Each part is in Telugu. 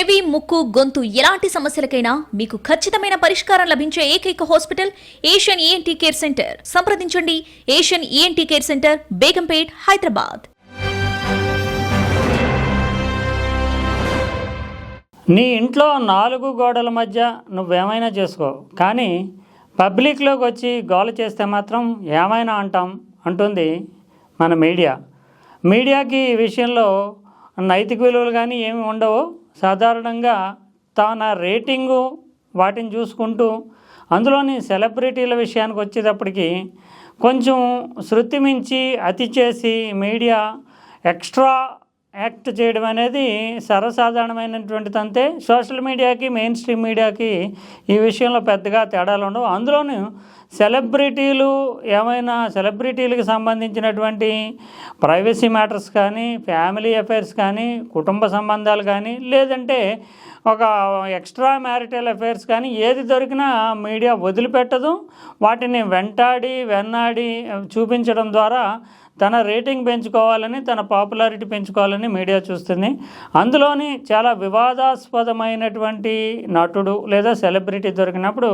చెవి ముక్కు గొంతు ఎలాంటి సమస్యలకైనా మీకు ఖచ్చితమైన పరిష్కారం లభించే ఏకైక hospital Asian ENT care centre. సంప్రదించండి. Asian ENT care centre Begumpet Hyderabad. నీ ఇంట్లో నాలుగు గోడల మధ్య నువ్వేమైనా చేసుకో. కానీ పబ్లిక్లోకి వచ్చి గోల చేస్తే మాత్రం ఏమైనా అంటాం అంటుంది మన మీడియా. మీడియాకి ఈ విషయంలో నైతిక విలువలు కానీ ఏమి ఉండవు. సాధారణంగా తన రేటింగు వాటిని చూసుకుంటూ అందులోని సెలబ్రిటీల విషయానికి వచ్చేటప్పటికి కొంచెం శృతి మించి అతి చేసి మీడియా ఎక్స్ట్రా యాక్ట్ చేయడం అనేది సర్వసాధారణమైనటువంటి తంతే. సోషల్ మీడియాకి మెయిన్ స్ట్రీమ్ మీడియాకి ఈ విషయంలో పెద్దగా తేడాలు ఉండవు. అందులోనూ సెలబ్రిటీలు ఏమైనా సెలబ్రిటీలకు సంబంధించినటువంటి ప్రైవసీ మ్యాటర్స్ కానీ ఫ్యామిలీ అఫైర్స్ కానీ కుటుంబ సంబంధాలు కానీ లేదంటే ఒక ఎక్స్ట్రా మ్యారిటల్ అఫైర్స్ కానీ ఏది దొరికినా మీడియా వదిలిపెట్టదు. వాటిని వెంటాడి వెన్నాడి చూపించడం ద్వారా తన రేటింగ్ పెంచుకోవాలని తన పాపులారిటీ పెంచుకోవాలని మీడియా చూస్తుంది. అందులోని చాలా వివాదాస్పదమైనటువంటి నటుడు లేదా సెలబ్రిటీ దొరికినప్పుడు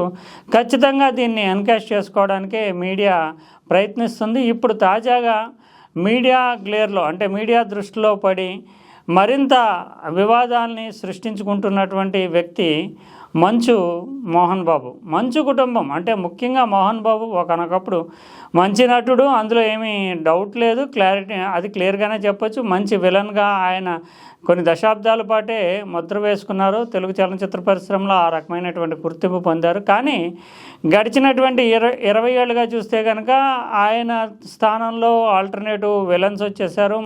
ఖచ్చితంగా దీన్ని ఎన్కాష్ చేసుకోవడానికే మీడియా ప్రయత్నిస్తుంది. ఇప్పుడు తాజాగా మీడియా గ్లేర్లో అంటే మీడియా దృష్టిలో పడి మరింత వివాదాల్ని సృష్టించుకుంటున్నటువంటి వ్యక్తి మంచు మోహన్ బాబు. మంచు కుటుంబం. అంటే ముఖ్యంగా మోహన్ బాబు ఒకనొకప్పుడు మంచి నటుడు. అందులో ఏమీ డౌట్ లేదు. క్లారిటీ అది క్లియర్గానే చెప్పొచ్చు. మంచి విలన్గా ఆయన కొన్ని దశాబ్దాల పాటే ముద్ర వేసుకున్నారు. తెలుగు చలనచిత్ర పరిశ్రమలో ఆ రకమైనటువంటి గుర్తింపు పొందారు. కానీ గడిచినటువంటి ఇరవై ఇరవై ఏళ్ళుగా చూస్తే కనుక ఆయన స్థానంలో ఆల్టర్నేటివ్ విలన్స్ వచ్చేసారు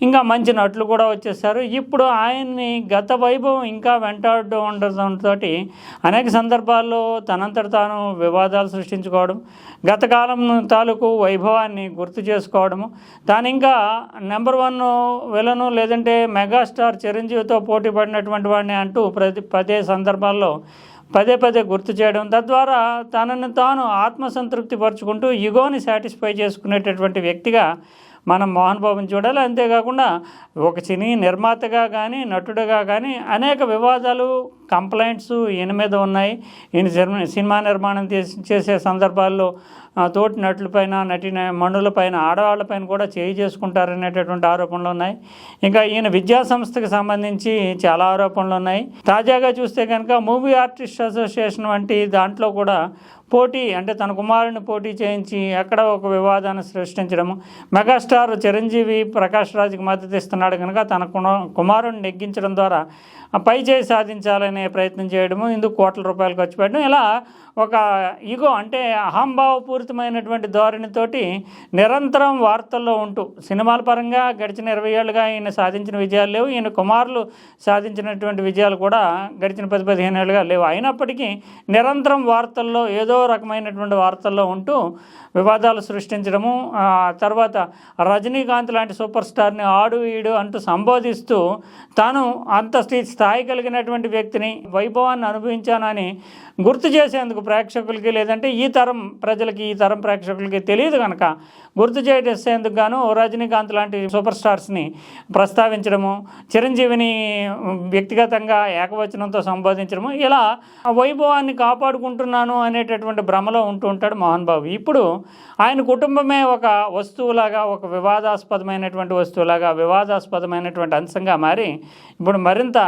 ఇంకా మంచి నటులు కూడా వచ్చేసారు. ఇప్పుడు ఆయన్ని గత వైభవం ఇంకా వెంటాడుతూ ఉండటంతో అనేక సందర్భాల్లో తనంతట తాను వివాదాలు సృష్టించుకోవడం గత కాలం తాలూకు వైభవాన్ని గుర్తు చేసుకోవడము తాను ఇంకా నెంబర్ వన్ విలను లేదంటే మెగాస్టార్ చిరంజీవితో పోటీ పడినటువంటి వాడిని అంటూ ప్రతి పదే సందర్భాల్లో పదే పదే గుర్తు చేయడం తద్వారా తనను తాను ఆత్మసంతృప్తి పరుచుకుంటూ ఇగోని సాటిస్ఫై చేసుకునేటటువంటి వ్యక్తిగా మనం మోహన్ బాబుని చూడాలి. అంతేకాకుండా ఒక సినీ నిర్మాతగా కానీ నటుడుగా కానీ అనేక వివాదాలు కంప్లైంట్స్ ఈయన మీద ఉన్నాయి. ఈయన సినిమా సినిమా నిర్మాణం చేసే సందర్భాల్లో తోటి నటులపైన నటి మణులపైన ఆడవాళ్ళపైన కూడా చేయి చేసుకుంటారనేటటువంటి ఆరోపణలు ఉన్నాయి. ఇంకా ఈయన విద్యా సంస్థకి సంబంధించి చాలా ఆరోపణలు ఉన్నాయి. తాజాగా చూస్తే కనుక మూవీ ఆర్టిస్ట్ అసోసియేషన్ వంటి దాంట్లో కూడా పోటీ అంటే తన కుమారుని పోటీ చేయించి ఎక్కడ ఒక వివాదాన్ని సృష్టించడము. మెగాస్టార్ చిరంజీవి ప్రకాష్ రాజ్కి మద్దతు ఇస్తున్నాడు కనుక తన కుమ- కుమారుడిని నెగ్గించడం ద్వారా పై చేయి సాధించాలనే ప్రయత్నం చేయడము ఇందుకు కోట్ల రూపాయలు ఖర్చు పెట్టడం ఇలా ఒక ఇగో అంటే అహంభావపూరితమైనటువంటి ధోరణితోటి నిరంతరం వార్తల్లో ఉంటూ సినిమాల పరంగా గడిచిన ఇరవై ఏళ్ళుగా ఈయన సాధించిన విజయాలు లేవు ఈయన కుమారులు సాధించినటువంటి విజయాలు కూడా గడిచిన పది పదిహేను ఏళ్ళుగా లేవు. అయినప్పటికీ నిరంతరం వార్తల్లో ఏదో రకమైనటువంటి వార్తల్లో ఉంటూ వివాదాలు సృష్టించడము తర్వాత రజనీకాంత్ లాంటి సూపర్ స్టార్ని ఆడు ఈడు అంటూ సంబోధిస్తూ తాను అంత స్థాయి కలిగినటువంటి వ్యక్తిని వైభవాన్ని అనుభవించానని గుర్తు చేసేందుకు ప్రేక్షకులకి లేదంటే ఈ తరం ప్రజలకి ఈ తరం ప్రేక్షకులకి తెలియదు కనుక గుర్తు చేసేందుకు గాను రజనీకాంత్ లాంటి సూపర్ స్టార్స్ని ప్రస్తావించడము చిరంజీవిని వ్యక్తిగతంగా ఏకవచనంతో సంబోధించడము ఇలా వైభవాన్ని కాపాడుకుంటున్నాను అనేటటువంటి భ్రమలో ఉంటూ ఉంటాడు మోహన్ బాబు. ఇప్పుడు ఆయన కుటుంబమే ఒక వస్తువులాగా ఒక వివాదాస్పదమైనటువంటి వస్తువులాగా వివాదాస్పదమైనటువంటి అంశంగా మారి ఇప్పుడు మరింత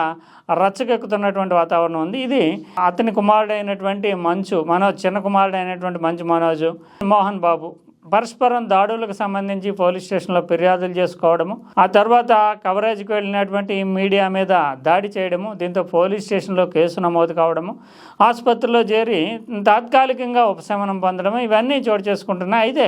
రచ్చకెక్కుతున్నటువంటి వాతావరణం ఉంది. ఇది అతని కుమారుడైనటువంటి మంచు మనోజ్ చిన్న కుమారుడైనటువంటి మంచు మనోజ్ మోహన్ బాబు. పరస్పరం దాడులకు సంబంధించి పోలీస్ స్టేషన్లో ఫిర్యాదులు చేసుకోవడము ఆ తర్వాత కవరేజ్కి వెళ్ళినటువంటి మీడియా మీద దాడి చేయడము దీంతో పోలీస్ స్టేషన్లో కేసు నమోదు కావడము ఆసుపత్రిలో చేరి తాత్కాలికంగా ఉపశమనం పొందడము ఇవన్నీ చోటు చేసుకుంటున్నాయి. అయితే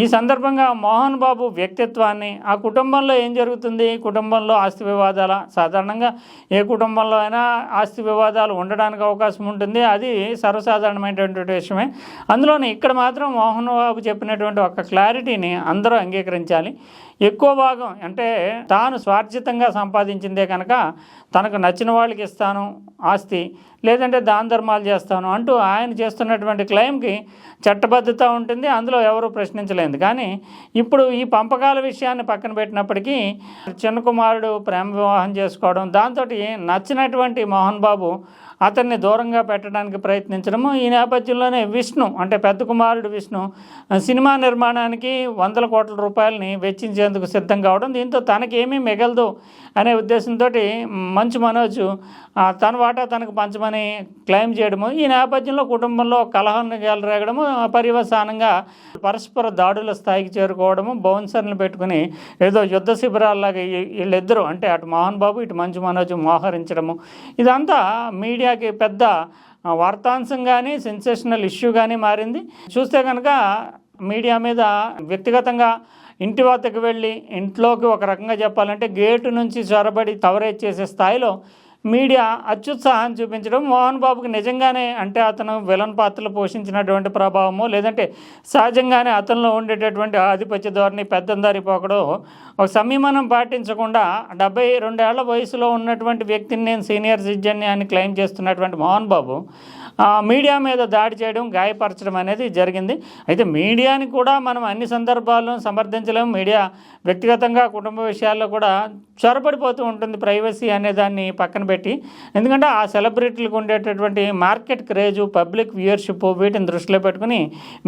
ఈ సందర్భంగా మోహన్ బాబు వ్యక్తిత్వాన్ని ఆ కుటుంబంలో ఏం జరుగుతుంది? కుటుంబంలో ఆస్తి వివాదాల సాధారణంగా ఏ కుటుంబంలో అయినా ఆస్తి వివాదాలు ఉండడానికి అవకాశం ఉంటుంది. అది సర్వసాధారణమైనటువంటి విషయమే. అందులోని ఇక్కడ మాత్రం మోహన్ బాబు చెప్పినటువంటి ఒక క్లారిటీని అందరూ అంగీకరించాలి. ఎక్కువ భాగం అంటే తాను స్వార్జితంగా సంపాదించిందే కనుక తనకు నచ్చిన వాళ్ళకి ఇస్తాను ఆస్తి లేదంటే దాన ధర్మాలు చేస్తాను అంటూ ఆయన చేస్తున్నటువంటి క్లెయిమ్కి చట్టబద్ధత ఉంటుంది. అందులో ఎవరు ప్రశ్నించలేదు. కానీ ఇప్పుడు ఈ పంపకాల విషయాన్ని పక్కన పెట్టినప్పటికీ చిన్న కుమారుడు ప్రేమ వివాహం చేసుకోవడం దాంతో నచ్చినటువంటి మోహన్ బాబు అతన్ని దూరంగా పెట్టడానికి ప్రయత్నించడము. ఈ నేపథ్యంలోనే విష్ణు అంటే పెద్ద కుమారుడు విష్ణు సినిమా నిర్మాణానికి వందల కోట్ల రూపాయలని వెచ్చించేందుకు సిద్ధం కావడం దీంతో తనకేమీ మిగలదు అనే ఉద్దేశంతో మంచు మనోజ్ తన వాటా తనకు పంచమని క్లెయిమ్ చేయడము. ఈ నేపథ్యంలో కుటుంబంలో కలహాన్ని గెలరేగడము పర్యవసానంగా పరస్పర దాడుల స్థాయికి చేరుకోవడము బౌన్సర్లు పెట్టుకుని ఏదో యుద్ధ శిబిరాల్లాగా వీళ్ళిద్దరూ అంటే అటు మోహన్ బాబు ఇటు మంచు మనోజ్ మోహరించడము. ఇదంతా మీడియాకి పెద్ద వార్తాంశం కానీ సెన్సేషనల్ ఇష్యూ కానీ మారింది. చూస్తే కనుక మీడియా మీద వ్యక్తిగతంగా ఇంటి వద్దకు వెళ్ళి ఇంట్లోకి ఒక రకంగా చెప్పాలంటే గేటు నుంచి చొరబడి కవరేజ్ చేసే స్థాయిలో మీడియా అత్యుత్సాహం చూపించడం మోహన్ బాబుకి నిజంగానే అంటే అతను విలన్ పాత్రలు పోషించినటువంటి ప్రభావము లేదంటే సహజంగానే అతనిలో ఉండేటటువంటి ఆధిపత్య ధోరణి పెద్దందారి పోకడు ఒక సంయమనం పాటించకుండా డెబ్బై రెండేళ్ళ వయసులో ఉన్నటువంటి వ్యక్తిని నేను సీనియర్ సిటిజన్ అని క్లెయిమ్ చేస్తున్నటువంటి మోహన్ బాబు మీడియా మీద దాడి చేయడం గాయపరచడం అనేది జరిగింది. అయితే మీడియాని కూడా మనం అన్ని సందర్భాల్లో సమర్థించలేము. మీడియా వ్యక్తిగతంగా కుటుంబ విషయాల్లో కూడా చొరబడిపోతూ ఉంటుంది ప్రైవసీ అనే దాన్ని పక్కన పెట్టి. ఎందుకంటే ఆ సెలబ్రిటీలకు ఉండేటటువంటి మార్కెట్ క్రేజు పబ్లిక్ వ్యూయర్షిప్ వీటిని దృష్టిలో పెట్టుకుని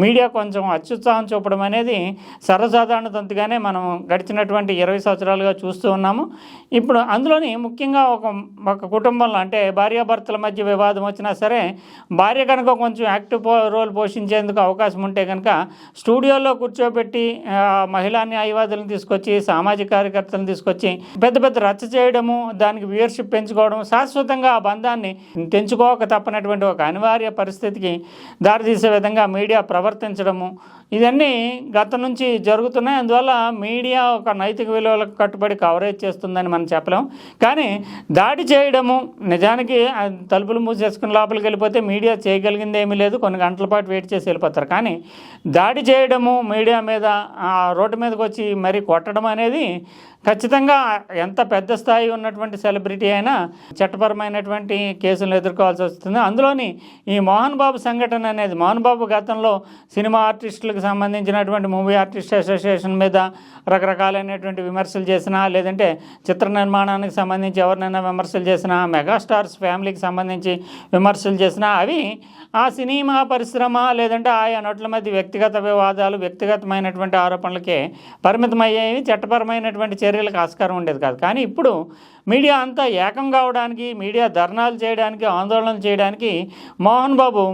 మీడియా కొంచెం అత్యుత్సాహం చూపడం అనేది సర్వసాధారణ తంతుగానే మనం గడిచినటువంటి ఇరవై సంవత్సరాలుగా చూస్తూ ఉన్నాము. ఇప్పుడు అందులోని ముఖ్యంగా ఒక ఒక కుటుంబంలో అంటే భార్యాభర్తల మధ్య వివాదం వచ్చినా సరే భార్య కనుక కొంచెం యాక్టివ్ రోల్ పోషించేందుకు అవకాశం ఉంటే కనుక స్టూడియోలో కూర్చోబెట్టి మహిళా న్యాయవాదులను తీసుకొచ్చి సామాజిక కార్యకర్తలను తీసుకొచ్చి పెద్ద పెద్ద రచ్చ చేయడము దానికి వ్యూయర్షిప్ పెంచుకోవడం శాశ్వతంగా ఆ బంధాన్ని తెంచుకోక తప్పనటువంటి ఒక అనివార్య పరిస్థితికి దారితీసే విధంగా మీడియా ప్రవర్తించడము ఇవన్నీ గత నుంచి జరుగుతున్నాయి. అందువల్ల మీడియా ఒక నైతిక విలువలకు కట్టుబడి కవరేజ్ చేస్తుందని మనం చెప్పలేం. కానీ దాడి చేయడము నిజానికి తలుపులు మూసేసుకుని లోపలికి వెళ్ళిపోతే మీడియా చేయగలిగింది ఏమీ లేదు. కొన్ని గంటల పాటు వెయిట్ చేసి వెళ్ళిపోతారు. కానీ దాడి చేయడము మీడియా మీద ఆ రోడ్డు మీదకి వచ్చి మరీ కొట్టడం అనేది ఖచ్చితంగా ఎంత పెద్ద స్థాయి ఉన్నటువంటి సెలబ్రిటీ అయినా చట్టపరమైనటువంటి కేసులు ఎదుర్కోవాల్సి వస్తుంది. అందులోని ఈ మోహన్ బాబు సంఘటన అనేది మోహన్ బాబు గతంలో సినిమా ఆర్టిస్టులకు సంబంధించినటువంటి మూవీ ఆర్టిస్ట్ అసోసియేషన్ మీద రకరకాలైనటువంటి విమర్శలు చేసినా లేదంటే చిత్ర నిర్మాణానికి సంబంధించి ఎవరినైనా విమర్శలు చేసినా మెగాస్టార్స్ ఫ్యామిలీకి సంబంధించి విమర్శలు చేసినా అవి ఆ సినిమా పరిశ్రమ లేదంటే ఆయా నటుల మధ్య వ్యక్తిగత వివాదాలు వ్యక్తిగతమైనటువంటి ఆరోపణలకే పరిమితమయ్యేవి చట్టపరమైనటువంటి చర్య చర్యలకు ఆస్కారం ఉండేది కాదు. కానీ ఇప్పుడు మీడియా అంతా ఏకం కావడానికి మీడియా ధర్నాలు చేయడానికి ఆందోళన చేయడానికి మోహన్ బాబు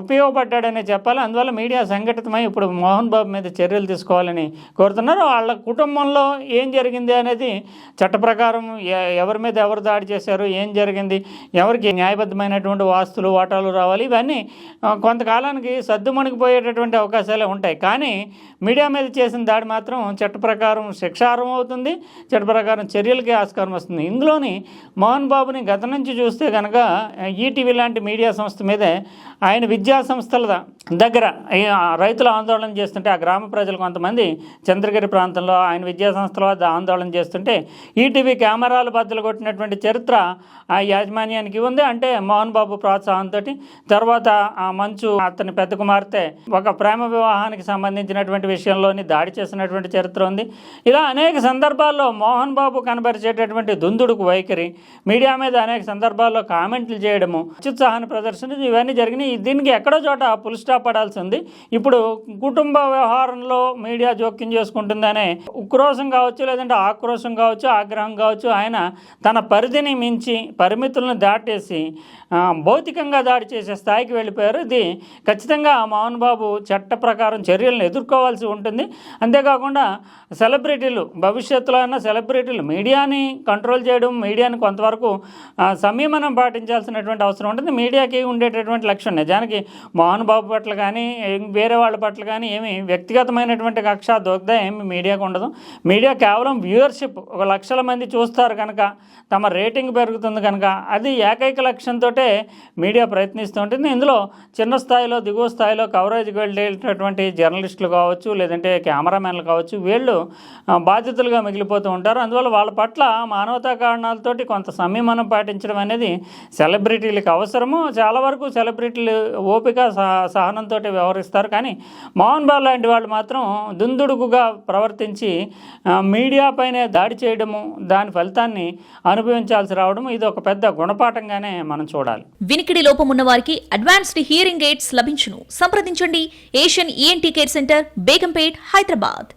ఉపయోగపడ్డాడనే చెప్పాలి. అందువల్ల మీడియా సంఘటితమై ఇప్పుడు మోహన్ బాబు మీద చర్యలు తీసుకోవాలని కోరుతున్నారు. వాళ్ళ కుటుంబంలో ఏం జరిగింది అనేది చట్ట ప్రకారం ఎవరి మీద ఎవరు దాడి చేశారు ఏం జరిగింది ఎవరికి న్యాయబద్ధమైనటువంటి వాస్తులు వాటాలు రావాలి ఇవన్నీ కొంతకాలానికి సర్దుమణిగిపోయేటటువంటి అవకాశాలే ఉంటాయి. కానీ మీడియా మీద చేసిన దాడి మాత్రం చట్ట ప్రకారం శిక్షార్హం అవుతుంది. చట్ట ప్రకారం చర్యలకి ఆస్కారం వస్తుంది. ఇందులోని మోహన్ బాబుని గత నుంచి చూస్తే కనుక ఈటీవీ లాంటి మీడియా సంస్థ మీదే ఆయన విద్యా సంస్థలదా? దగ్గర రైతులు ఆందోళన చేస్తుంటే ఆ గ్రామ ప్రజలు కొంతమంది చంద్రగిరి ప్రాంతంలో ఆయన విద్యా సంస్థల వద్ద ఆందోళన చేస్తుంటే ఈటీవీ కెమెరాలు బద్దలు కొట్టినటువంటి చరిత్ర ఆ యాజమాన్యానికి ఉంది. అంటే మోహన్ బాబు ప్రోత్సాహంతో తర్వాత ఆ మంచు అతని పెద్ద కుమార్తె ఒక ప్రేమ వివాహానికి సంబంధించినటువంటి విషయంలోని దాడి చేసినటువంటి చరిత్ర ఉంది. ఇలా అనేక సందర్భాల్లో మోహన్ బాబు కనబరిచేటటువంటి దుందుడుకు వైఖరి మీడియా మీద అనేక సందర్భాల్లో కామెంట్లు చేయడము అత్యుత్సాహాన్ని ప్రదర్శన ఇవన్నీ జరిగినాయి. దీనికి ఎక్కడో చోట పులిస్టాప్ పడాల్సి ఉంది ఇప్పుడు కుటుంబ వ్యవహారంలో మీడియా జోక్యం చేసుకుంటుందనే ఉక్రోషం కావచ్చు లేదంటే ఆక్రోశం కావచ్చు ఆగ్రహం కావచ్చు ఆయన తన పరిధిని మించి పరిమితులను దాటేసి భౌతికంగా దాడి చేసే స్థాయికి వెళ్ళిపోయారు. ఇది ఖచ్చితంగా మోహన్ బాబు చట్ట ప్రకారం చర్యలను ఎదుర్కోవాల్సి ఉంటుంది. అంతేకాకుండా సెలబ్రిటీలు భవిష్యత్తులో అయినా సెలబ్రిటీలు మీడియాని కంట్రోల్ చేయడం మీడియాని కొంతవరకు సంయమనం పాటించాల్సినటువంటి అవసరం ఉంటుంది. మీడియాకి ఉండేటటువంటి లక్ష్యం నిజానికి మోహన్ బాబు పట్ల పట్ల కానీ వేరే వాళ్ళ పట్ల కానీ ఏమి వ్యక్తిగతమైనటువంటి కక్ష దొగ్ధ ఏమి మీడియాకు ఉండదు. మీడియా కేవలం వ్యూవర్షిప్. ఒక లక్షల మంది చూస్తారు కనుక తమ రేటింగ్ పెరుగుతుంది కనుక అది ఏకైక లక్ష్యంతో మీడియా ప్రయత్నిస్తూ ఉంటుంది. ఇందులో చిన్న స్థాయిలో దిగువ స్థాయిలో కవరేజ్కి వెళ్ళేటటువంటి జర్నలిస్టులు కావచ్చు లేదంటే కెమెరామెన్లు కావచ్చు వీళ్ళు బాధ్యతలుగా బాధితులుగా మిగిలిపోతూ ఉంటారు. అందువల్ల వాళ్ళ పట్ల మానవతా కారణాలతోటి కొంత సంయమనం పాటించడం అనేది సెలబ్రిటీలకు అవసరము. చాలా వరకు సెలబ్రిటీలు ఓపిక సహనం సహనంతో వ్యవహరిస్తారు. కానీ మోహన్ బాబు లాంటి వాళ్ళు మాత్రం దుందుడుకుగా ప్రవర్తించి మీడియా పైనే దాడి చేయడము దాని ఫలితాన్ని అనుభవించాల్సి రావడం ఇది ఒక పెద్ద గుణపాఠంగానే మనం చూడాలి. వినికిడి లోపం ఉన్న వారికి అడ్వాన్స్డ్ హియరింగ్ ఎయిడ్స్ లభించును. సంప్రదించండి. Asian ENT care centre Begumpet Hyderabad.